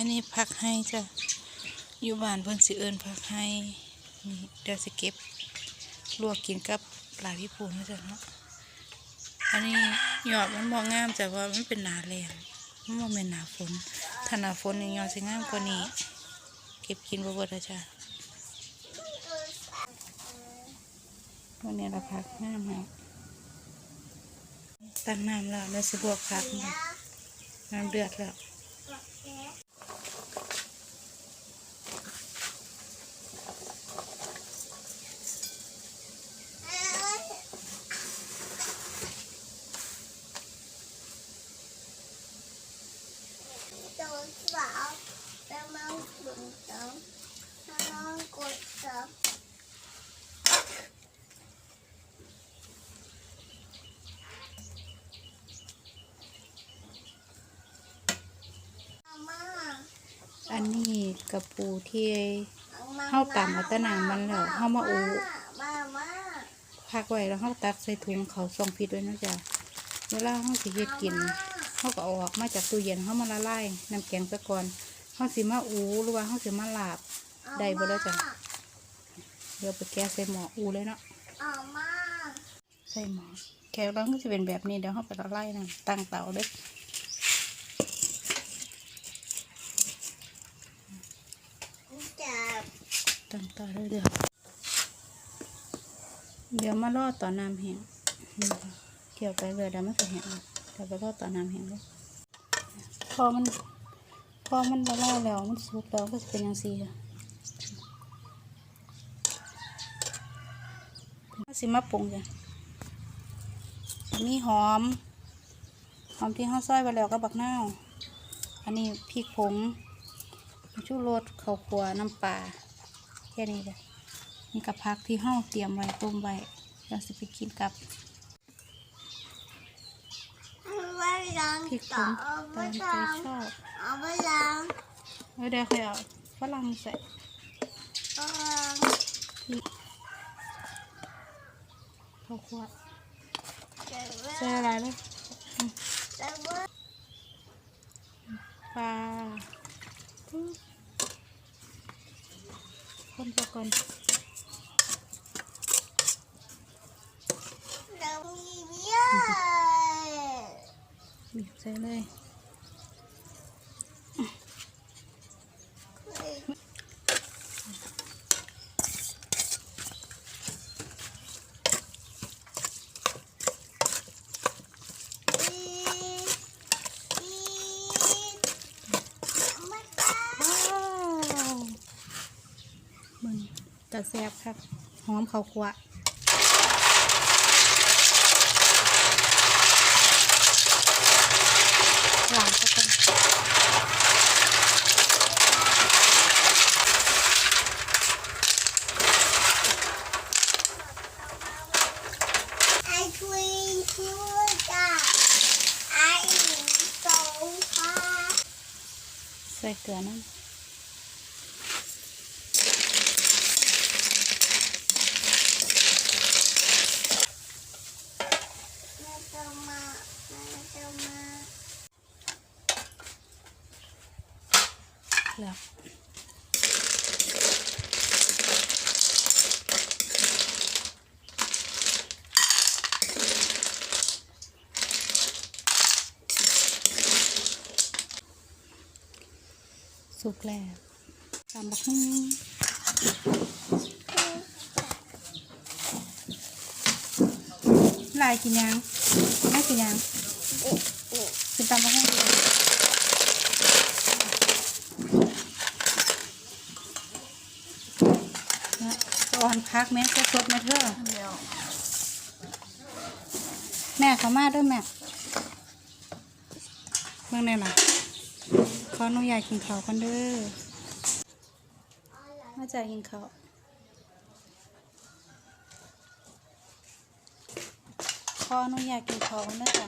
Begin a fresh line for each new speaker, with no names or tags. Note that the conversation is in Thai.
อันนี้พักให้จ้ะอยู่บ้านเพิ่นสิเอิ้นพักให้นี่เดี๋ยวสิเก็บลวกกินกับปลาพิพูนนะจ๊ะเนาะอันนี้หยอดมันบ่งงามแต่ว่ามันเป็นหนาแรงมันบ่แม่นหนาฝนถ้าหนาฝนนี่ยอดสิงามกว่านี้ เก็บกินบ่เบิดแล้วจ้ะวันนี้เราพักน้ำให้ตั้งน้ำแล้วแล้วสิบวกพักนี่น้ำเดือดแล้ว
สาวแล้วมันกดสองแล้วมันกดสองมาม่า
อันนี้กระปูที่
มา
เฮาตำเอาแต่น้ำมันแล้วเฮามาอูพักไว้แล้วเฮาตักใส่ถุงเขาส่งพิษไว้นะจ๊ะเวลาเฮาสิเฮ็ดกินเฮาก็ออกมาจากตู้เย็นเฮามาละลายน้ำแกงซะก่อนเฮาสิมาอูหรือว่าเฮาสิมาลาบได้บ่แล้วจ้ะเดี๋ยวไปแกะใส่หม้ออูเลยเนาะใส่หม้อแกะแล้วก็จะเป็นแบบนี้เดี๋ยวเฮาไปละลายนะตั้งเตาเลย
จับ
ตั้งเตาเลยเดี๋ยวเดี๋ยวมารอดต่อน้ำแห้งนี่ค่ะเกี่ยวไปเลยเดี๋ยวมันจะแห้งเดี๋ยวไปรอดต่อน้ำแห้งเลยพอมันพอมันละลายแล้วมันสุกแล้วก็จะเป็นอย่างซี่ค่ะมาสิมาปรุงจ้ะมีหอม หอมที่ห้าซอยไปแล้วก็บักนาอันนี้พริกผงชูรสข้าวคั่วน้ำปลา ค่นี้เลยนี่กับผักที่ห้าเตรียมไว้ต้มไว้เราสิไปกินกับ
ไว้ล้าง
พริกผ
ต่องเอา
ตา
ไว้
มใจ
ล้าง
ชอบ
เอาไว้ล้าง
แล้วเดี๋ยวค่อยเอาฝรั่งใส่
เอาไว้ล้าง
ข้าวคั่ว
เก็บไว้
ใส่อะไรเลย
เก็บไว้
ปลาปึ๊บ คนไปก่อน
เรามีเบี้ย
บีบใส่เลย ว้าวมึง จะแซ่บครับหอมข้าวคั่วหวานก็ต้อง
ไอควีนชื่อจ้าไอโซฟา
ใส่เกลือน้
แม่จะมาแม่จะมาำ
แล้วสุกแล้วตามบักฮึ่งลายกินยังไม่กินยัง กินตามบักฮึ่งดีกว่านะอ่อนพักแม่ก็สดแม่เธอ
เดี๋ยว
แม่เขามาด้วยแม่เมื่อไงล่ะขอหนูอยากกินข้าวกันเด้อมาจากกินข้าวขอหนูอยากกินข้าวกันเด้อจ้ะ